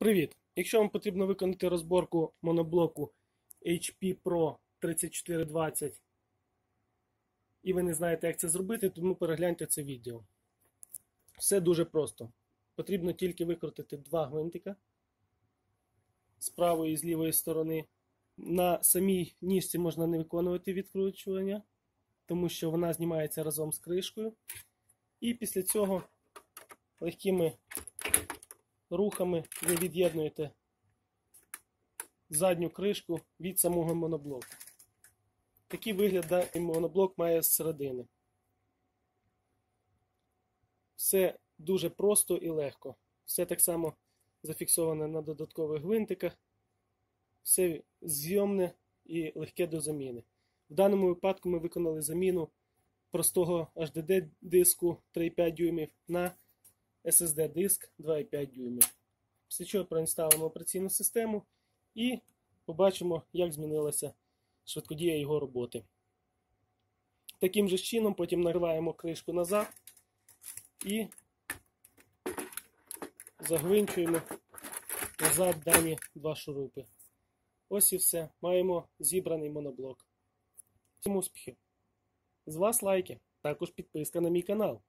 Привіт! Якщо вам потрібно виконати розборку моноблоку HP Pro 3420 і ви не знаєте, як це зробити, тому перегляньте це відео. Все дуже просто. Потрібно тільки викрутити два гвинтика з правої і з лівої сторони. На самій ніжці можна не виконувати відкручування, тому що вона знімається разом з кришкою. І після цього легкими рухами ви від'єднуєте задню кришку від самого моноблоку. Такий вигляд моноблок має з середини. Все дуже просто і легко. Все так само зафіксоване на додаткових гвинтиках. Все зйомне і легке до заміни. В даному випадку ми виконали заміну простого HDD диску 3,5 дюймів на SSD диск 2,5 дюймів. Після чого проінсталимо операційну систему і побачимо, як змінилася швидкодія його роботи. Таким же чином потім нариваємо кришку назад і загвинчуємо назад дані два шурупи. Ось і все. Маємо зібраний моноблок. Всім успіхів! З вас лайки, також підписка на мій канал.